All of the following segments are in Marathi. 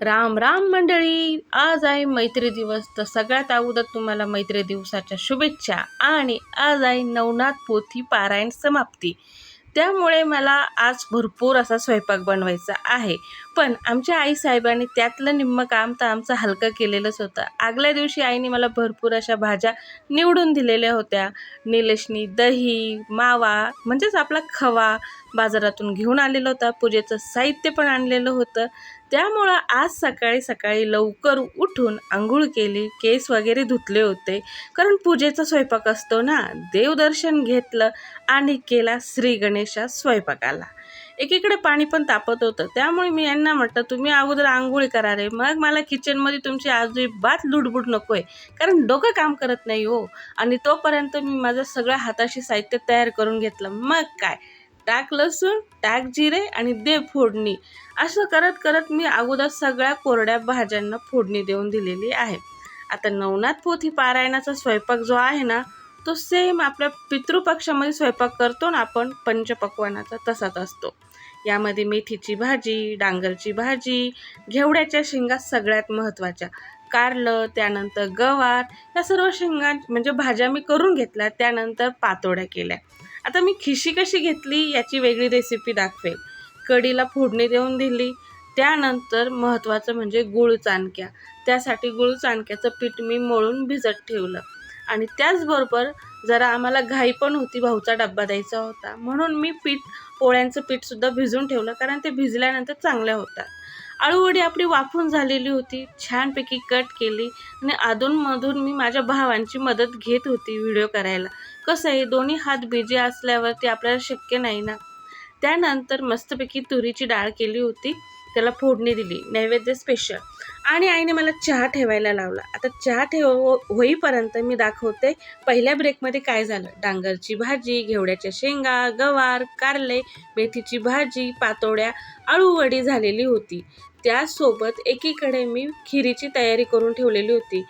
राम राम मंडळी आज आहे मैत्री दिवस. तर सगळ्यात अगोदर तुम्हाला मैत्री दिवसाच्या शुभेच्छा आणि आज आहे नवनाथ पोथी पारायण समाप्ती. त्यामुळे मला आज भरपूर असा स्वयंपाक बनवायचा आहे. पण आमच्या आई साहेबांनी त्यातलं निम्मं काम तर आमचं हलकं केलेलंच होतं. आगल्या दिवशी आईने मला भरपूर अशा भाज्या निवडून दिलेल्या होत्या. निलेशनी दही मावा म्हणजेच आपला खवा बाजारातून घेऊन आलेला होता. पूजेचं साहित्य पण आणलेलं होतं. त्यामुळं आज सकाळी सकाळी लवकर उठून आंघोळ केली केस वगैरे धुतले होते. कारण पूजेचा स्वयंपाक असतो ना देवदर्शन घेतलं आणि केला श्री गणेशा स्वयंपाकाला. एकीकडे पाणी पण तापत होतं त्यामुळे मी यांना म्हटलं तुम्ही अगोदर आंघोळी करा रे मग मला किचनमध्ये तुमची अजिबात लुडबुड नको आहे कारण डोकं काम करत नाही हो. आणि तोपर्यंत मी माझं सगळं हाताशी साहित्य तयार करून घेतलं. मग काय? टाक लसूण टाक जिरे आणि दे फोडणी. असं करत करत मी अगोदर सगळ्या कोरड्या भाज्यांना फोडणी देऊन दिलेली आहे. आता नवनाथ पोथी पारायणाचा स्वयंपाक जो आहे ना तो सेम आपल्या पितृपक्षामध्ये स्वयंपाक करतो ना आपण पंचपक्वानाचा तसाच असतो. यामध्ये मेथीची भाजी डांगरची भाजी घेवड्याच्या शेंगा सगळ्यात महत्त्वाच्या. कारलं त्यानंतर गवार या सर्व शेंगा म्हणजे भाज्या मी करून घेतल्या त्यानंतर पातोड्या केल्या. आता मी खिशी कशी घेतली याची वेगळी रेसिपी दाखवेल. कढीला फोडणी देऊन दिली. त्यानंतर महत्त्वाचं म्हणजे गुळ चाणक्या. त्यासाठी गुळ चाणक्याचं पीठ मी मळून भिजत ठेवलं. आणि त्याचबरोबर जरा आम्हाला घाई पण होती भाऊचा डब्बा द्यायचा होता. म्हणून मी पीठ पोळ्यांचं पीठसुद्धा भिजून ठेवलं कारण ते भिजल्यानंतर चांगल्या होतात. आळूवडी आपली वाफून झालेली होती. छानपैकी कट केली आणि अधूनमधून मी माझ्या भावांची मदत घेत होती व्हिडिओ करायला. कसं आहे दोन्ही हात बिजी असल्यावरती आपल्याला शक्य नाही ना? त्यानंतर मस्तपैकी तुरीची डाळ केली होती. त्याला फोडणी दिली नैवेद्य स्पेशल आणि आईने मला चहा ठेवायला लावला. आता चहा ठेव होईपर्यंत मी दाखवते पहिल्या ब्रेकमध्ये काय झालं. डांगरची भाजी घेवड्याच्या शेंगा गवार कारले मेथीची भाजी पातोड्या आळूवडी झालेली होती. त्यासोबत एकीकडे मी खिरीची तयारी करून ठेवलेली होती.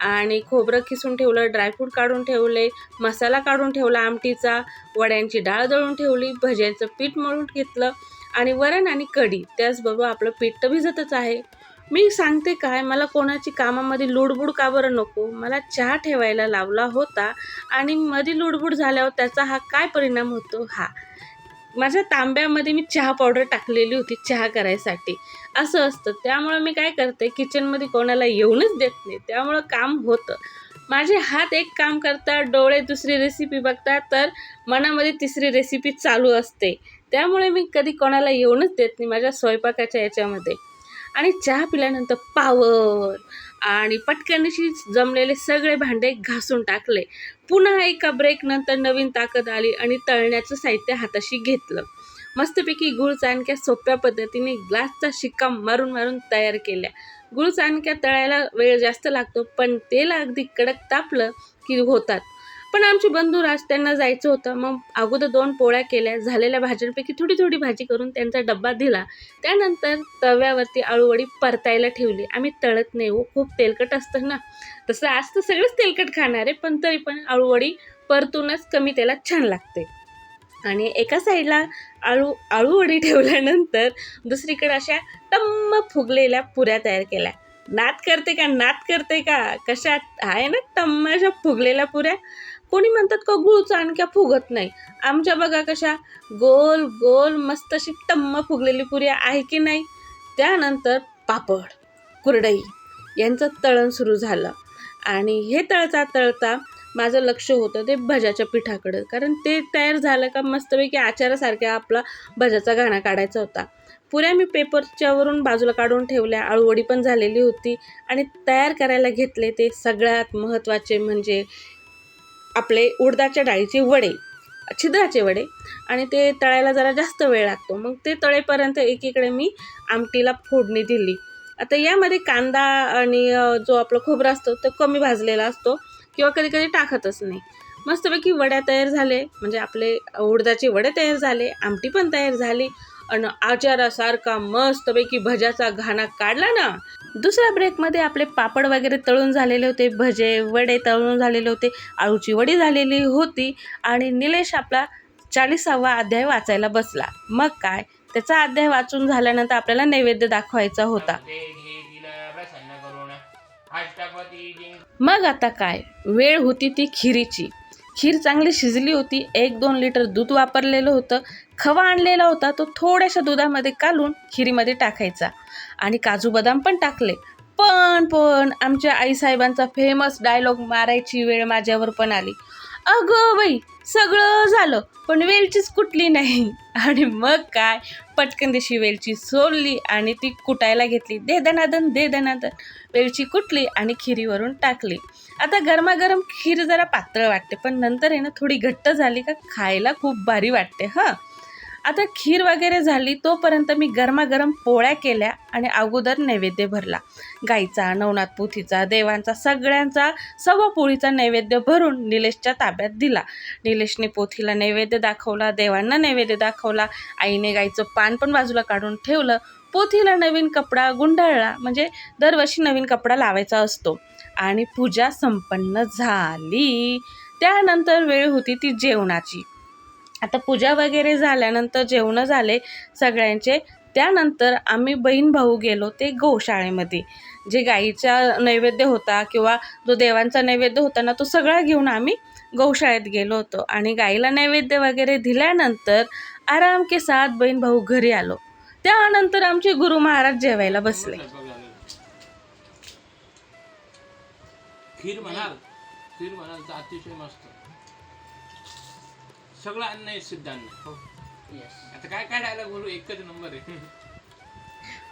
आणि खोबरं खिसून ठेवलं ड्रायफ्रूट काढून ठेवले मसाला काढून ठेवला आमटीचा वड्यांची डाळ दळून ठेवली भज्यांचं पीठ मळून घेतलं. आणि वरण आणि कढी त्याचबरोबर आपलं पीठ तर भिजतच आहे. मी सांगते काय मला कोणाची कामामध्ये लुडबुड का बरं नको? मला चहा ठेवायला लावला होता आणि मध्ये लुडबुड झाल्यावर त्याचा हा काय परिणाम होतो? हा. माझ्या तांब्यामध्ये मी चहा पावडर टाकलेली होती चहा करायसाठी. असं असतं. त्यामुळं मी काय करते किचनमध्ये कोणाला येऊनच देत नाही. त्यामुळं काम होतं. माझे हात एक काम करतात डोळे दुसरी रेसिपी बघतात तर मनामध्ये तिसरी रेसिपी चालू असते. त्यामुळे मी कधी कोणाला येऊनच देत नाही माझ्या स्वयंपाकाच्या याच्यामध्ये. आणि चहा पिल्यानंतर पावर आणि पटकनशी जमलेले सगळे भांडे घासून टाकले. पुन्हा एका ब्रेकनंतर नवीन ताकद आली आणि तळण्याचं साहित्य हाताशी घेतलं. मस्तपैकी गुळ चाणक्या सोप्या पद्धतीने ग्लासचा शिक्का मारून मारून तयार केल्या. गुळ चाणक्या तळायला वेळ जास्त लागतो पण तेल अगदी कडक तापलं की होतात. पण आमचे बंधुराज त्यांना जायचं होतं. मग अगोदर दोन पोळ्या केल्या. झालेल्या भाज्यांपैकी थोडी थोडी भाजी करून त्यांचा डब्बा दिला. त्यानंतर तव्यावरती आळूवडी परतायला ठेवली. आम्ही तळत नाही हो. खूप तेलकट असतं ना. तसं आज तर सगळंच तेलकट खाणार आहे. पण तरी पण आळूवडी परतूनच कमी तेलात छान लागते. आणि एका साईडला आळू आळूवडी ठेवल्यानंतर दुसरीकडे अशा टम्म फुगलेल्या पुऱ्या तयार केल्या. नात करते का? नात करते का? कशा आहे ना टम्म अशा फुगलेल्या पुऱ्या? कोणी म्हणतात का गुळ चाणक्या फुगत नाही? आमच्या बघा कशा गोल गोल मस्त अशी टम्म फुगलेली पुरी आहे की नाही? त्यानंतर पापड कुरडई यांचं तळण सुरू झालं. आणि हे तळता तळता माझं लक्ष होतं ते भज्याच्या पिठाकडं. कारण ते तयार झालं का मस्तपैकी आचारासारख्या आपला भज्याचा घाणा काढायचा होता. पुऱ्या मी पेपरच्यावरून बाजूला काढून ठेवल्या. आळूवडी पण झालेली होती. आणि तयार करायला घेतले ते सगळ्यात महत्त्वाचे म्हणजे आपले उडदाच्या डाळीचे वडे छिद्राचे वडे आणि ते तळायला जरा जास्त वेळ लागतो. मग ते तळेपर्यंत एकीकडे मी आमटीला फोडणी दिली. आता यामध्ये कांदा आणि जो आपला खोबरा असतो तो कमी भाजलेला असतो किंवा कधी कधी टाकतच नाही. मस्तपैकी वड्या तयार झाले. म्हणजे आपले उडदाचे वडे तयार झाले आमटी पण तयार झाली. आणि आचारासारखा मस्तपैकी भज्याचा घाणा काढला ना दुसऱ्या ब्रेकमध्ये आपले पापड वगैरे तळून झालेले होते भजे वडे तळून झालेले होते आळूची वडी झालेली होती आणि निलेश आपला चाळीसावा अध्याय वाचायला बसला. मग काय? त्याचा अध्याय वाचून झाल्यानंतर आपल्याला नैवेद्य दाखवायचा होता. मग आता काय? वेळ होती ती खिरीची. खीर चांगली शिजली होती. एक दोन लिटर दूध वापरलेलं होतं. खवा आणलेला होता. तो थोड्याशा दुधामध्ये कालून खिरीमध्ये टाकायचा. आणि काजू बदाम पण टाकले. पण पण आमच्या आईसाहेबांचा फेमस डायलॉग मारायची वेळ माझ्यावर पण आली. अगं बाई सगळं झालं पण वेलचीच कुठली नाही. आणि मग काय? पटकन तशी वेलची सोडली आणि ती कुटायला घेतली. दे दनादन दे दनादन वेलची कुटली आणि खिरीवरून टाकली. आता गरमागरम खीर जरा पातळ वाटते पण नंतर आहे ना थोडी घट्ट झाली का खायला खूप भारी वाटते हां. आता खीर वगैरे झाली तोपर्यंत मी गरमागरम पोळ्या केल्या आणि अगोदर नैवेद्य भरला. गाईचा नवनाथ पोथीचा देवांचा सगळ्यांचा सर्व पोळीचा नैवेद्य भरून निलेशच्या ताब्यात दिला. निलेशने पोथीला नैवेद्य दाखवला देवांना नैवेद्य दाखवला आईने गाईचं पान पण बाजूला काढून ठेवलं. पोथीला नवीन कपडा गुंडाळला म्हणजे दरवर्षी नवीन कपडा लावायचा असतो. आणि पूजा संपन्न झाली. त्यानंतर वेळ होती ती जेवणाची. आता पूजा वगैरे झाल्यानंतर जेवणं झाले सगळ्यांचे त्यानंतर आम्ही बहीण भाऊ गेलो ते गोशाळेमध्ये. जे गाईचा नैवेद्य होता किंवा जो देवांचा नैवेद्य होता ना तो सगळा घेऊन आम्ही गौशाळेत गेलो होतो. आणि गाईला नैवेद्य वगैरे दिल्यानंतर आराम के साथ बहीण भाऊ घरी आलो. त्यानंतर आमचे गुरु महाराज जेवायला बसले. खीर म्हणाल खीर म्हणाल तर अतिशय मस्त. सगळं अन्न आहे सिद्ध अन्न आता काय काय डायलॉग बोलू? एकच नंबर आहे.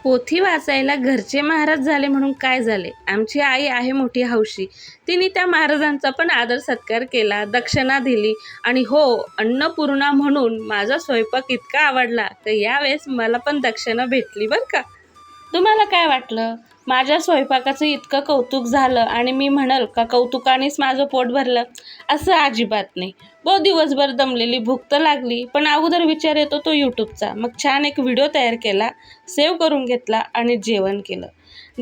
पोथी वाचायला घरचे महाराज झाले म्हणून काय झाले? आमची आई आहे मोठी हौशी. तिने त्या महाराजांचा पण आदर सत्कार केला दक्षिणा दिली आणि हो अन्नपूर्णा म्हणून माझा स्वयंपाक इतका आवडला तर यावेळेस मला पण दक्षिणा भेटली बरं का? तुम्हाला काय वाटलं? माझ्या स्वयंपाकाचं इतकं कौतुक झालं आणि मी म्हणाल का कौतुकानेच माझं पोट भरलं? असं अजिबात नाही. व दिवसभर दमलेली भूक तर लागली पण अगोदर विचार येतो तो यूट्यूबचा मग छान एक व्हिडिओ तयार केला सेव्ह करून घेतला आणि जेवण केलं.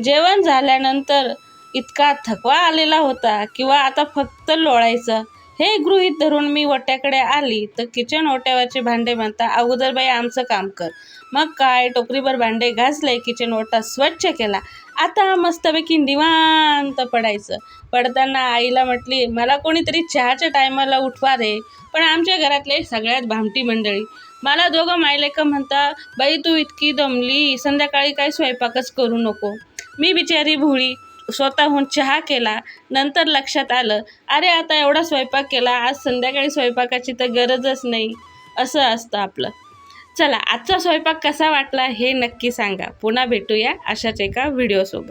जेवण झाल्यानंतर इतका थकवा आलेला होता किंवा आता फक्त लोळायचं. हे गृहीत धरून मी ओट्याकडे आली तर किचन ओट्यावरचे भांडे म्हणता अगोदर बाई आमचं काम कर. मग काय टोकरीभर भांडे घासले किचन ओटा स्वच्छ केला. आता मस्तपैकी निवांत पडायचं. पडताना आईला म्हटली मला कोणीतरी चहाच्या टायमाला उठवा रे पण आमच्या घरातले सगळ्यात भामटी मंडळी मला दोघं मायलेका म्हणता बाई तू इतकी दमली संध्याकाळी काय स्वयंपाकच करू नको. मी बिचारी भोळी स्वतःहून चहा केला नंतर लक्षात आलं अरे आता एवढा स्वयंपाक केला आज संध्याकाळी स्वयंपाकाची तर गरजच नाही. असं असतं आपलं. चला आजचा स्वयंपाक कसा वाटला हे नक्की सांगा. पुन्हा भेटूया अशाच एका व्हिडिओसोबत